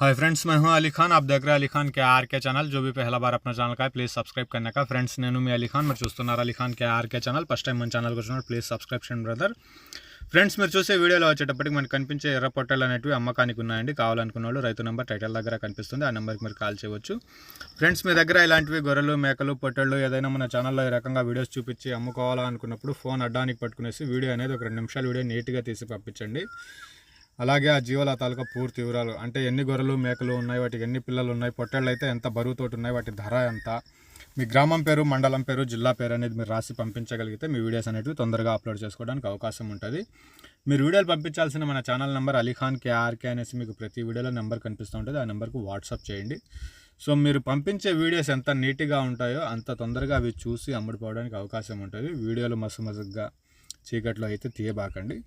Hi friends मैं हूं अली खान आप देख रहे हैं अली खान के आर के ఛానల్ जो भी पहला बार अपना ఛానల్ का है ప్లీజ్ సబ్స్క్రైబ్ करने का ఫ్రెండ్స్ నేను మీ అలీ ఖాన్ మీరు చూస్తున్నారు Ali Khan K RK channel first time మన ఛానల్కి వచ్చినప్పుడు ప్లీజ్ సబ్స్క్రిప్షన్ బ్రదర్ ఫ్రెండ్స్ మీరు చూసే వీడియోలో వచ్చేటప్పటికి మనకు కనిపించే ఎర్ర పొట్టలు అనేటివి అమ్మకానికి ఉన్నాయండి కావాలనుకున్న వాళ్ళు రైతు నెంబర్ టైటిల్ దగ్గర కనిపిస్తుంది ఆ నెంబర్కి మీరు కాల్ చేయవచ్చు ఫ్రెండ్స్ మీ దగ్గర ఇలాంటివి గొర్రెలు మేకలు పొట్టళ్ళు ఏదైనా మన ఛానల్లో ఈ రకంగా వీడియోస్ చూపించి అమ్ముకోవాలనుకున్నప్పుడు ఫోన్ అడ్డానికి పట్టుకునేసి వీడియో అనేది ఒక రెండు నిమిషాలు వీడియో నీట్గా తీసి పంపించండి అలాగే ఆ జీవాల తాలూకా పూర్తి వివరాలు. అంటే ఎన్ని గొర్రెలు మేకలు ఉన్నాయి వాటికి ఎన్ని పిల్లలు ఉన్నాయి పొట్టేళ్ళు అయితే ఎంత బరువుతోటి ఉన్నాయి వాటి ధర ఎంత? మీ గ్రామం పేరు మండలం పేరు జిల్లా పేరు అనేది మీరు రాసి పంపించగలిగితే మీ వీడియోస్ అనేవి తొందరగా అప్లోడ్ చేసుకోవడానికి అవకాశం ఉంటుంది. మీరు వీడియోలు పంపించాల్సిన మన ఛానల్ నెంబర్ అలీఖాన్ కేఆర్కే అనేసి మీకు ప్రతి వీడియోలో నెంబర్ కనిపిస్తూ ఉంటుంది. ఆ నెంబర్కు వాట్సాప్ చేయండి. సో మీరు పంపించే వీడియోస్ ఎంత నీట్గా ఉంటాయో అంత తొందరగా అవి చూసి అమ్ముడుపోవడానికి అవకాశం ఉంటుంది. వీడియోలు మసు మసుగ్గా చీకట్లో అయితే తీయబాకండి.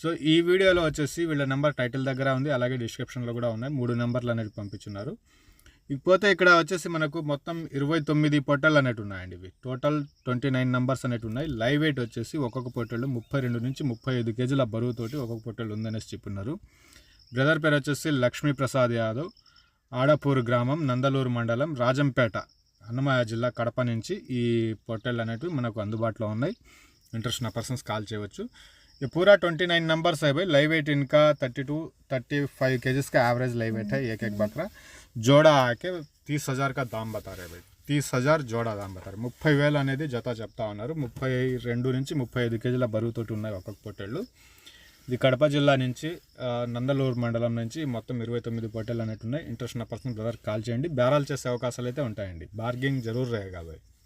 సో ఈ వీడియోలో వచ్చేసి వీళ్ళ నెంబర్ టైటిల్ దగ్గర ఉంది అలాగే డిస్క్రిప్షన్లో కూడా ఉన్నాయి. మూడు నెంబర్లు అనేవి పంపించున్నారు. ఇకపోతే ఇక్కడ వచ్చేసి మనకు మొత్తం ఇరవై తొమ్మిది పొట్టలు అనేవి ఉన్నాయండి ఇవి. టోటల్ ట్వంటీ నైన్ నెంబర్స్ అనేవి ఉన్నాయి. లైవ్ వెయిట్ వచ్చేసి ఒక్కొక్క పొట్టెళ్ళు ముప్పై రెండు నుంచి ముప్పై ఐదు కేజీల బరువుతోటి ఒక్కొక్క పొట్టెళ్ళు ఉందనేసి చెప్పున్నారు బ్రదర్ పేరు వచ్చేసి లక్ష్మీప్రసాద్ యాదవ్. ఆడపూర్ గ్రామం నందలూరు మండలం రాజంపేట అన్నమయ్య జిల్లా కడప నుంచి ఈ పొట్టెళ్ళు అనేటివి మనకు అందుబాటులో ఉన్నాయి. ఇంట్రెస్ట్ ఉన్న పర్సన్స్ కాల్ చేయవచ్చు. ये पूरा ट्वेंटी नाइन नंबर्स है भाई लाइव वेट इनका थर्टी टू थर्टी फाइव के का एवरेज लाइव वेट है एक एक बकरा जोड़ा आके తీస్ హజార్ కా దామ్ బతారే భాయ్ తీస్ హజార్ జోడా దామ్ బతారు ముప్పై వేలు అనేది జత చెప్తా ఉన్నారు ముప్పై రెండు నుంచి ముప్పై ఐదు కేజీల బరువుతోటి ఉన్నాయి ఒక్కొక్క పొట్టేళ్ళు ఇది కడప జిల్లా నుంచి ఆ, నందలూరు మండలం నుంచి మొత్తం ఇరవై తొమ్మిది పొట్టేళ్ళు అనేవి ఉన్నాయి ఇంట్రెస్ట్ ఉన్న పర్సన్ బ్రదర్ కాల్ చేయండి బేరాలు చేసే అవకాశాలు అయితే ఉంటాయండి బార్గింగ్ జరూర్ రేగా భాయ్